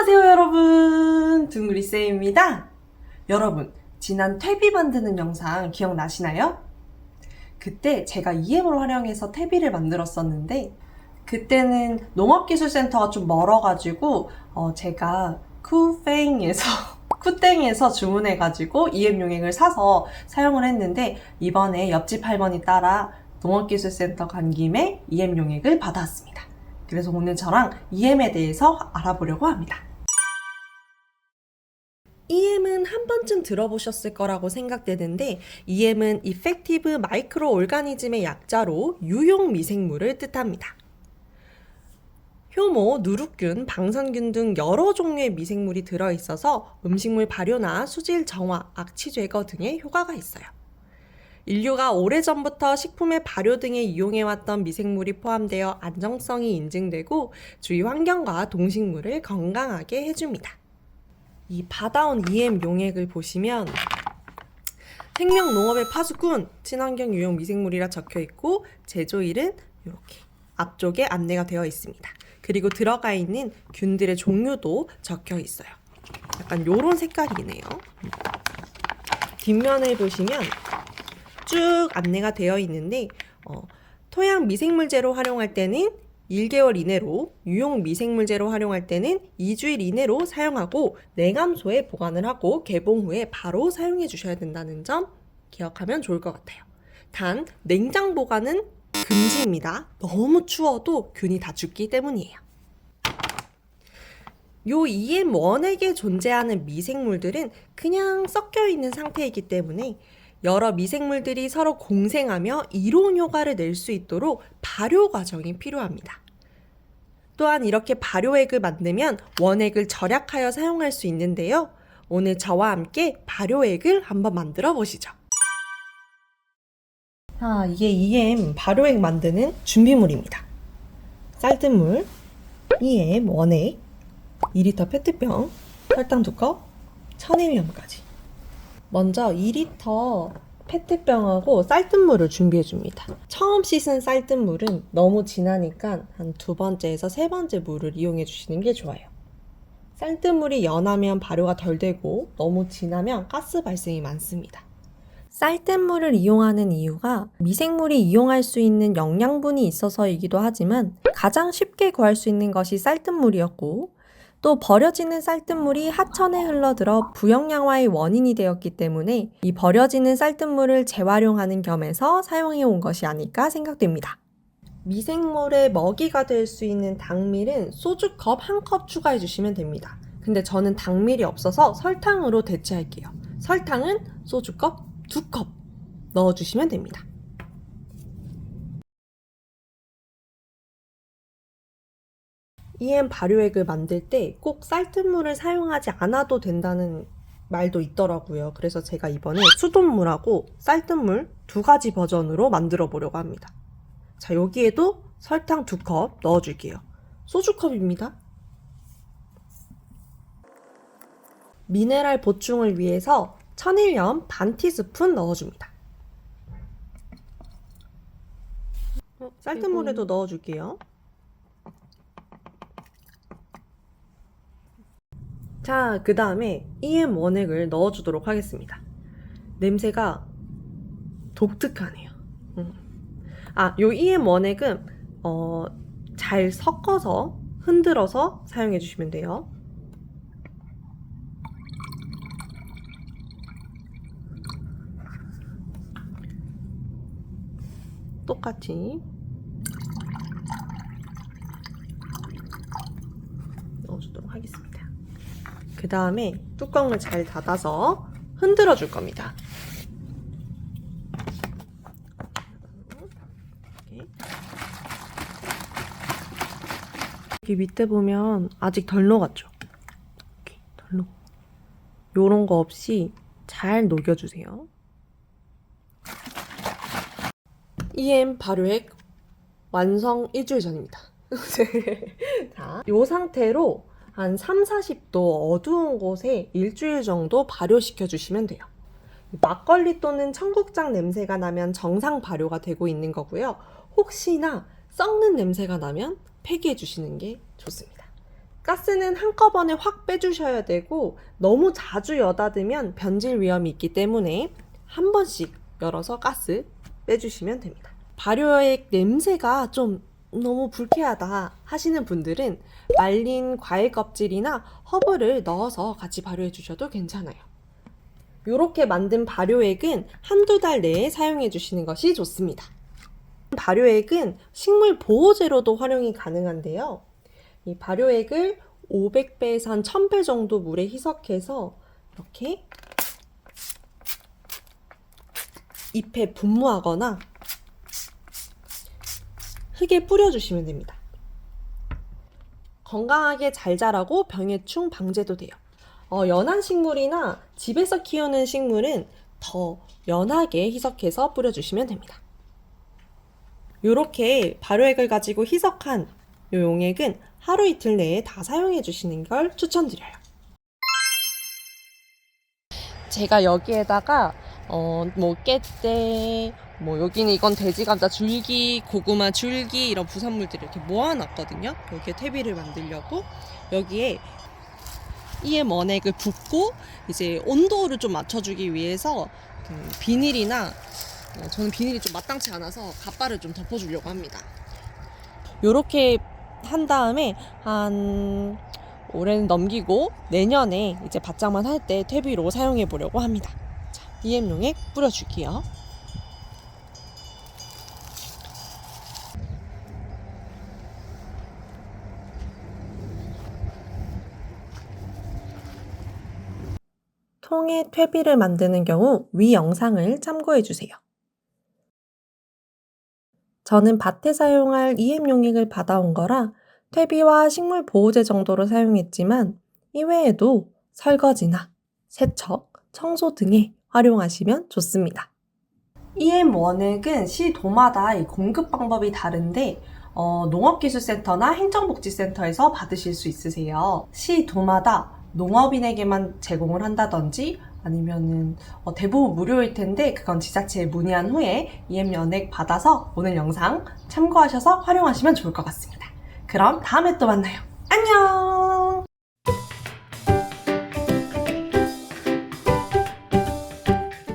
안녕하세요 여러분 둥그리쌤입니다 여러분 지난 퇴비 만드는 영상 기억나시나요? 그때 제가 EM을 활용해서 퇴비를 만들었었는데 그때는 농업기술센터가 좀 멀어가지고 어, 제가 쿠페잉에서 쿠땡에서 주문해가지고 EM 용액을 사서 사용을 했는데 이번에 옆집 할머니 따라 농업기술센터 간 김에 EM 용액을 받아왔습니다. 그래서 오늘 저랑 EM에 대해서 알아보려고 합니다. 한 번쯤 들어보셨을 거라고 생각되는데 EM은 Effective Microorganism의 약자로 유용 미생물을 뜻합니다. 효모, 누룩균, 방선균 등 여러 종류의 미생물이 들어있어서 음식물 발효나 수질 정화, 악취 제거 등의 효과가 있어요. 인류가 오래전부터 식품의 발효 등에 이용해왔던 미생물이 포함되어 안정성이 인증되고 주위 환경과 동식물을 건강하게 해줍니다. 이 받아온 EM 용액을 보시면 생명 농업의 파수꾼, 친환경 유용 미생물이라 적혀 있고 제조일은 이렇게 앞쪽에 안내가 되어 있습니다. 그리고 들어가 있는 균들의 종류도 적혀 있어요. 약간 요런 색깔이네요. 뒷면을 보시면 쭉 안내가 되어 있는데 어, 토양 미생물제로 활용할 때는 1개월 이내로 유용 미생물제로 활용할 때는 2주일 이내로 사용하고 냉암소에 보관을 하고 개봉 후에 바로 사용해 주셔야 된다는 점 기억하면 좋을 것 같아요. 단 냉장 보관은 금지입니다. 너무 추워도 균이 다 죽기 때문이에요. 요 EM 원액에 존재하는 미생물들은 그냥 섞여 있는 상태이기 때문에 여러 미생물들이 서로 공생하며 이로운 효과를 낼 수 있도록 발효 과정이 필요합니다. 또한 이렇게 발효액을 만들면 원액을 절약하여 사용할 수 있는데요. 오늘 저와 함께 발효액을 한번 만들어 보시죠. 아, 이게 EM 발효액 만드는 준비물입니다. 쌀뜨물, EM 원액, 2리터 페트병, 설탕 2컵, 천일염까지. 먼저 2리터 페트병하고 쌀뜨물을 준비해 줍니다. 처음 씻은 쌀뜨물은 너무 진하니까 한 두 번째에서 세 번째 물을 이용해 주시는 게 좋아요. 쌀뜨물이 연하면 발효가 덜 되고 너무 진하면 가스 발생이 많습니다. 쌀뜨물을 이용하는 이유가 미생물이 이용할 수 있는 영양분이 있어서이기도 하지만 가장 쉽게 구할 수 있는 것이 쌀뜨물이었고 또 버려지는 쌀뜨물이 하천에 흘러들어 부영양화의 원인이 되었기 때문에 이 버려지는 쌀뜨물을 재활용하는 겸해서 사용해 온 것이 아닐까 생각됩니다. 미생물의 먹이가 될 수 있는 당밀은 소주컵 한 컵 추가해 주시면 됩니다. 근데 저는 당밀이 없어서 설탕으로 대체할게요. 설탕은 소주컵 두 컵 넣어주시면 됩니다. EM 발효액을 만들 때 꼭 쌀뜨물을 사용하지 않아도 된다는 말도 있더라고요. 그래서 제가 이번에 수돗물하고 쌀뜨물 두 가지 버전으로 만들어 보려고 합니다. 자, 여기에도 설탕 두 컵 넣어줄게요. 소주컵입니다. 미네랄 보충을 위해서 천일염 반 티스푼 넣어줍니다. 어, 쌀뜨물에도 넣어줄게요. 자, 그 다음에 EM 원액을 넣어주도록 하겠습니다. 냄새가 독특하네요. 음. 아, 요 EM 원액은 어, 잘 섞어서 흔들어서 사용해 주시면 돼요. 똑같이 넣어주도록 하겠습니다. 그 다음에 뚜껑을 잘 닫아서 흔들어 줄 겁니다. 여기 밑에 보면 아직 덜 녹았죠? 이렇게 덜 녹. 요런 거 없이 잘 녹여주세요. EM 발효액 완성 일주일 전입니다. 자, 이 상태로 한 3, 40도 어두운 곳에 일주일 정도 발효시켜 주시면 돼요. 막걸리 또는 청국장 냄새가 나면 정상 발효가 되고 있는 거고요. 혹시나 썩는 냄새가 나면 폐기해 주시는 게 좋습니다. 가스는 한꺼번에 확 빼주셔야 되고 너무 자주 여닫으면 변질 위험이 있기 때문에 한 번씩 열어서 가스 빼주시면 됩니다. 발효액 냄새가 좀 너무 불쾌하다 하시는 분들은 말린 과일 껍질이나 허브를 넣어서 같이 발효해 주셔도 괜찮아요. 이렇게 만든 발효액은 한두 달 내에 사용해 주시는 것이 좋습니다. 발효액은 식물 보호제로도 활용이 가능한데요. 이 발효액을 500배에서 한 1000배 정도 물에 희석해서 이렇게 잎에 분무하거나 흙에 뿌려주시면 됩니다. 건강하게 잘 자라고 병해충 방제도 돼요. 어, 연한 식물이나 집에서 키우는 식물은 더 연하게 희석해서 뿌려주시면 됩니다. 이렇게 발효액을 가지고 희석한 이 용액은 하루 이틀 내에 다 사용해 주시는 걸 추천드려요. 제가 여기에다가 어, 뭐 깨떼, 뭐 여기는 이건 돼지 감자 줄기, 고구마 줄기 이런 부산물들을 이렇게 모아놨거든요. 여기에 퇴비를 만들려고 여기에 EM 원액을 붓고 이제 온도를 좀 맞춰주기 위해서 그 비닐이나 어, 저는 비닐이 좀 마땅치 않아서 갑바를 좀 덮어주려고 합니다. 요렇게 한 다음에 한 올해는 넘기고 내년에 이제 바짝만 할 때 퇴비로 사용해 보려고 합니다. 자, EM 용액 뿌려줄게요. 통에 퇴비를 만드는 경우 위 영상을 참고해 주세요. 저는 밭에 사용할 EM 용액을 받아온 거라 퇴비와 식물 보호제 정도로 사용했지만 이외에도 설거지나 세척, 청소 등에 활용하시면 좋습니다. EM 원액은 시 도마다 이 공급 방법이 다른데 어, 농업기술센터나 행정복지센터에서 받으실 수 있으세요. 시 도마다 농업인에게만 제공을 한다든지 아니면은 어, 대부분 무료일 텐데 그건 지자체에 문의한 후에 EM 연액 받아서 오늘 영상 참고하셔서 활용하시면 좋을 것 같습니다. 그럼 다음에 또 만나요. 안녕!